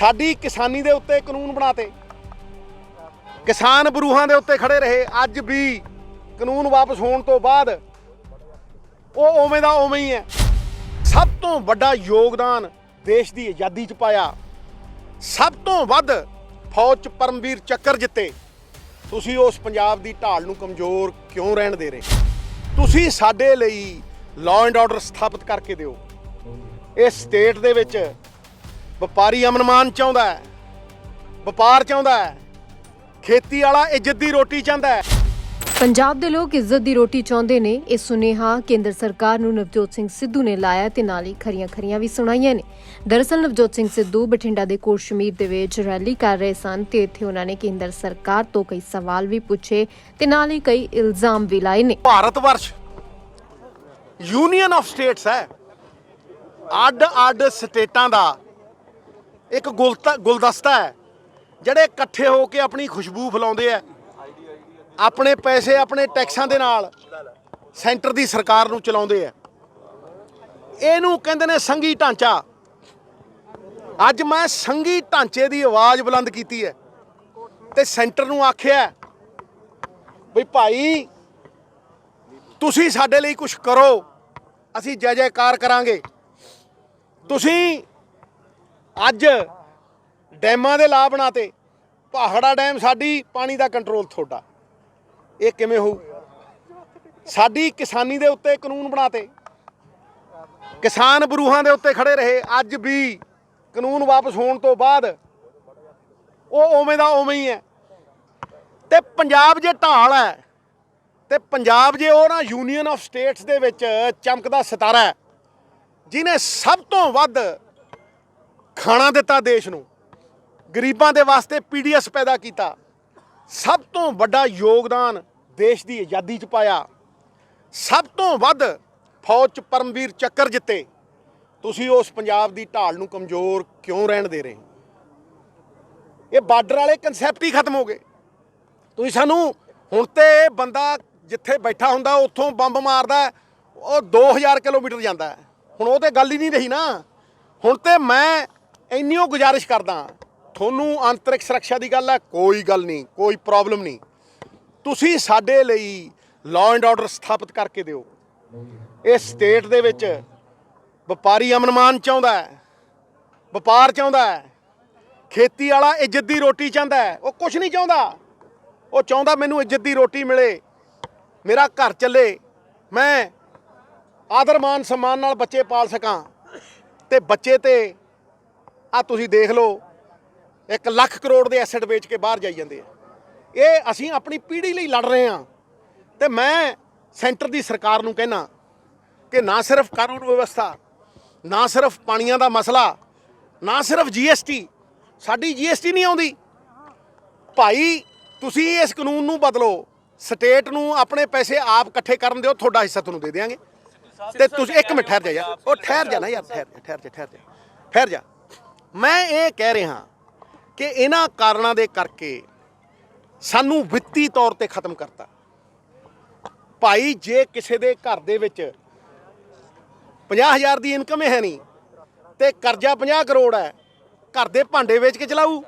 ਸਾਡੀ ਕਿਸਾਨੀ ਦੇ ਉੱਤੇ ਕਾਨੂੰਨ ਬਣਾਤੇ। ਕਿਸਾਨ ਬਰੂਹਾਂ ਦੇ ਉੱਤੇ ਖੜੇ ਰਹੇ, ਅੱਜ ਵੀ ਕਾਨੂੰਨ ਵਾਪਸ ਹੋਣ ਤੋਂ ਬਾਅਦ ਉਹ ਉਵੇਂ ਦਾ ਉਵੇਂ ਹੀ ਹੈ। ਸਭ ਤੋਂ ਵੱਡਾ ਯੋਗਦਾਨ ਦੇਸ਼ ਦੀ ਆਜ਼ਾਦੀ 'ਚ ਪਾਇਆ। ਸਭ ਤੋਂ ਵੱਧ ਫੌਜ 'ਚ ਪਰਮਵੀਰ ਚੱਕਰ ਜਿੱਤੇ। ਤੁਸੀਂ ਉਸ ਪੰਜਾਬ ਦੀ ਢਾਲ ਨੂੰ ਕਮਜ਼ੋਰ ਕਿਉਂ ਰਹਿਣ ਦੇ ਰਹੇ? ਤੁਸੀਂ ਸਾਡੇ ਲਈ ਲਾਅ ਐਂਡ ਆਰਡਰ ਸਥਾਪਿਤ ਕਰਕੇ ਦਿਓ। ਇਹ ਸਟੇਟ ਦੇ ਵਿੱਚ ਵਪਾਰੀ ਅਮਨਮਾਨ ਚਾਹੁੰਦਾ ਹੈ। ਵਪਾਰ ਚਾਹੁੰਦਾ ਹੈ। ਖੇਤੀ ਵਾਲਾ ਇੱਜ਼ਤ ਦੀ ਰੋਟੀ ਚਾਹੁੰਦਾ ਹੈ। ਪੰਜਾਬ ਦੇ ਲੋਕ ਇੱਜ਼ਤ ਦੀ ਰੋਟੀ ਚਾਹੁੰਦੇ ਨੇ। ਇਹ ਸੁਨੇਹਾ ਕੇਂਦਰ ਸਰਕਾਰ ਨੂੰ ਨਵਜੋਤ ਸਿੰਘ ਸਿੱਧੂ ਨੇ ਲਾਇਆ ਤੇ ਨਾਲ ਹੀ ਖਰੀਆਂ ਖਰੀਆਂ ਵੀ ਸੁਣਾਈਆਂ ਨੇ। ਦਰਅਸਲ ਨਵਜੋਤ ਸਿੰਘ ਸਿੱਧੂ ਬਠਿੰਡਾ ਦੇ ਕੋਟ ਸ਼ਮੀਰ ਦੇ ਵਿੱਚ ਰੈਲੀ ਕਰ ਰਹੇ ਸਨ ਤੇ ਇੱਥੇ ਉਹਨਾਂ ਨੇ ਕੇਂਦਰ ਸਰਕਾਰ ਤੋਂ ਕਈ ਸਵਾਲ ਵੀ ਪੁੱਛੇ ਤੇ ਨਾਲ ਹੀ ਕਈ ਇਲਜ਼ਾਮ ਵੀ ਲਾਏ ਨੇ। ਭਾਰਤ ਵਰਸ਼ ਯੂਨੀਅਨ ਆਫ ਸਟੇਟਸ ਹੈ। ਅੱਡ ਅੱਡ ਸਟੇਟਾਂ ਦਾ ਇੱਕ ਗੁਲਤਾ ਗੁਲਦਸਤਾ ਹੈ, ਜਿਹੜੇ ਇਕੱਠੇ ਹੋ ਕੇ ਆਪਣੀ ਖੁਸ਼ਬੂ ਫੈਲਾਉਂਦੇ ਆ। ਆਪਣੇ ਪੈਸੇ ਆਪਣੇ ਟੈਕਸਾਂ ਦੇ ਨਾਲ ਸੈਂਟਰ ਦੀ ਸਰਕਾਰ ਨੂੰ ਚਲਾਉਂਦੇ ਆ। ਇਹਨੂੰ ਕਹਿੰਦੇ ਨੇ ਸੰਘੀ ਢਾਂਚਾ। ਅੱਜ ਮੈਂ ਸੰਘੀ ਢਾਂਚੇ ਦੀ ਆਵਾਜ਼ ਬੁਲੰਦ ਕੀਤੀ ਹੈ ਤੇ ਸੈਂਟਰ ਨੂੰ ਆਖਿਆ ਵੀ ਭਾਈ, ਤੁਸੀਂ ਸਾਡੇ ਲਈ ਕੁਝ ਕਰੋ, ਅਸੀਂ ਜੈ ਜੈਕਾਰ ਕਰਾਂਗੇ। ਤੁਸੀਂ ਅੱਜ ਡੈਮਾਂ ਦੇ ਲਾ ਬਣਾਤੇ। ਪਹਾੜਾ ਡੈਮ ਸਾਡੀ ਪਾਣੀ ਦਾ ਕੰਟਰੋਲ ਤੁਹਾਡਾ। ਇਹ ਕਿਵੇਂ ਹੋਊ? ਸਾਡੀ ਕਿਸਾਨੀ ਦੇ ਉੱਤੇ ਕਾਨੂੰਨ ਬਣਾਤੇ। ਕਿਸਾਨ ਬਰੂਹਾਂ ਦੇ ਉੱਤੇ ਖੜੇ ਰਹੇ। ਅੱਜ ਵੀ ਕਾਨੂੰਨ ਵਾਪਸ ਹੋਣ ਤੋਂ ਬਾਅਦ ਉਹ ਉਵੇਂ ਦਾ ਉਵੇਂ ਹੀ ਹੈ। ਤੇ ਪੰਜਾਬ ਜੇ ਢਾਲ ਹੈ, ਤੇ ਪੰਜਾਬ ਜੇ ਉਹ ਨਾ ਯੂਨੀਅਨ ਆਫ ਸਟੇਟਸ ਦੇ ਵਿੱਚ ਚਮਕਦਾ ਸਿਤਾਰਾ ਹੈ ਜਿਨੇ ਸਭ ਤੋਂ ਵੱਧ ਖਾਣਾ ਦਿੱਤਾ ਦੇਸ਼ ਨੂੰ ਗਰੀਬਾਂ ਦੇ ਵਾਸਤੇ ਪੀਡੀਐਸ ਪੈਦਾ ਕੀਤਾ ਸਭ ਤੋਂ ਵੱਡਾ ਯੋਗਦਾਨ ਦੇਸ਼ ਦੀ ਆਜ਼ਾਦੀ 'ਚ ਪਾਇਆ ਸਭ ਤੋਂ ਵੱਧ ਫੌਜ 'ਚ ਪਰਮਵੀਰ ਚੱਕਰ ਜਿੱਤੇ ਤੁਸੀਂ ਉਸ ਪੰਜਾਬ ਦੀ ਢਾਲ ਨੂੰ ਕਮਜ਼ੋਰ ਕਿਉਂ ਰਹਿਣ ਦੇ ਰਹੇ ਇਹ ਬਾਰਡਰ ਵਾਲੇ ਕਨਸੈਪਟ ਹੀ ਖਤਮ ਹੋ ਗਏ। ਤੁਸੀਂ ਸਾਨੂੰ ਹੁਣ ਤੇ ਇਹ ਬੰਦਾ ਜਿੱਥੇ ਬੈਠਾ ਹੁੰਦਾ ਉੱਥੋਂ ਬੰਬ ਮਾਰਦਾ ਹੈ, ਉਹ 2000 ਕਿਲੋਮੀਟਰ ਜਾਂਦਾ ਹੁਣ ਉਹ ਤੇ ਗੱਲ ਹੀ ਨਹੀਂ ਰਹੀ ਨਾ। ਹੁਣ ਤੇ ਮੈਂ ਇੰਨੀ ਉਹ ਗੁਜ਼ਾਰਿਸ਼ ਕਰਦਾ ਤੁਹਾਨੂੰ ਅੰਤਰਿਕ ਸੁਰੱਖਿਆ ਦੀ ਗੱਲ ਹੈ, ਕੋਈ ਗੱਲ ਨਹੀਂ, ਕੋਈ ਪ੍ਰੋਬਲਮ ਨਹੀਂ। ਤੁਸੀਂ ਸਾਡੇ ਲਈ ਲਾਅ ਐਂਡ ਆਰਡਰ ਸਥਾਪਿਤ ਕਰਕੇ ਦਿਓ। ਇਹ ਸਟੇਟ ਦੇ ਵਿੱਚ ਵਪਾਰੀ ਅਮਨਮਾਨ ਚਾਹੁੰਦਾ ਹੈ, ਵਪਾਰ ਚਾਹੁੰਦਾ ਹੈ, ਖੇਤੀ ਵਾਲਾ ਇੱਜ਼ਤ ਦੀ ਰੋਟੀ ਚਾਹੁੰਦਾ ਹੈ, ਉਹ ਕੁਝ ਨਹੀਂ ਚਾਹੁੰਦਾ। ਉਹ ਚਾਹੁੰਦਾ ਮੈਨੂੰ ਇੱਜ਼ਤ ਦੀ ਰੋਟੀ ਮਿਲੇ, ਮੇਰਾ ਘਰ ਚੱਲੇ, ਮੈਂ ਆਦਰ ਮਾਨ ਸਨਮਾਨ ਨਾਲ ਬੱਚੇ ਪਾਲ ਸਕਾਂ ਤੇ ਬੱਚੇ ਤੇ ਆ ਤੁਸੀਂ ਦੇਖ ਲਓ 1 ਲੱਖ ਕਰੋੜ ਦੇ ਐਸੈਟ ਵੇਚ ਕੇ ਬਾਹਰ ਜਾਈ ਜਾਂਦੇ ਆ। ਇਹ ਅਸੀਂ ਆਪਣੀ ਪੀੜ੍ਹੀ ਲਈ ਲੜ ਰਹੇ ਹਾਂ। ਤੇ ਮੈਂ ਸੈਂਟਰ ਦੀ ਸਰਕਾਰ ਨੂੰ ਕਹਿਣਾ ਕਿ ਨਾ ਸਿਰਫ ਕਾਨੂੰਨ ਵਿਵਸਥਾ, ਨਾ ਸਿਰਫ ਪਾਣੀਆਂ ਦਾ ਮਸਲਾ, ਨਾ ਸਿਰਫ ਜੀਐਸਟੀ ਸਾਡੀ ਜੀਐਸਟੀ ਨਹੀਂ ਆਉਂਦੀ। ਭਾਈ, ਤੁਸੀਂ ਇਸ ਕਾਨੂੰਨ ਨੂੰ ਬਦਲੋ, ਸਟੇਟ ਨੂੰ ਆਪਣੇ ਪੈਸੇ ਆਪ ਇਕੱਠੇ ਕਰਨ ਦਿਓ, ਤੁਹਾਡਾ ਹਿੱਸਾ ਤੁਹਾਨੂੰ ਦੇ ਦੇਵਾਂਗੇ ਤੇ ਤੁਸੀਂ ਇੱਕ ਮਿੰਟ ਠਹਿਰ ਜਾ ਯਾਰ, ਉਹ ਠਹਿਰ ਜਾ ਨਾ ਯਾਰ, ਠਹਿਰ ਜਾ ਠਹਿਰ ਜਾ ਠਹਿਰ ਜਾ ਠਹਿਰ ਜਾ। ਮੈਂ ਇਹ ਕਹਿ ਰਿਹਾ ਕਿ ਇਹਨਾਂ ਕਾਰਨਾਂ ਦੇ ਕਰਕੇ ਸਾਨੂੰ ਵਿੱਤੀ ਤੌਰ ਤੇ ਖਤਮ ਕਰਤਾ। ਭਾਈ, ਜੇ ਕਿਸੇ ਦੇ ਘਰ ਦੇ ਵਿੱਚ 50000 ਦੀ ਇਨਕਮ ਹੈ ਨਹੀਂ ਤੇ ਕਰਜ਼ਾ 50 ਕਰੋੜ ਹੈ, ਘਰ ਦੇ ਭਾਂਡੇ ਵੇਚ ਕੇ ਚਲਾਊ।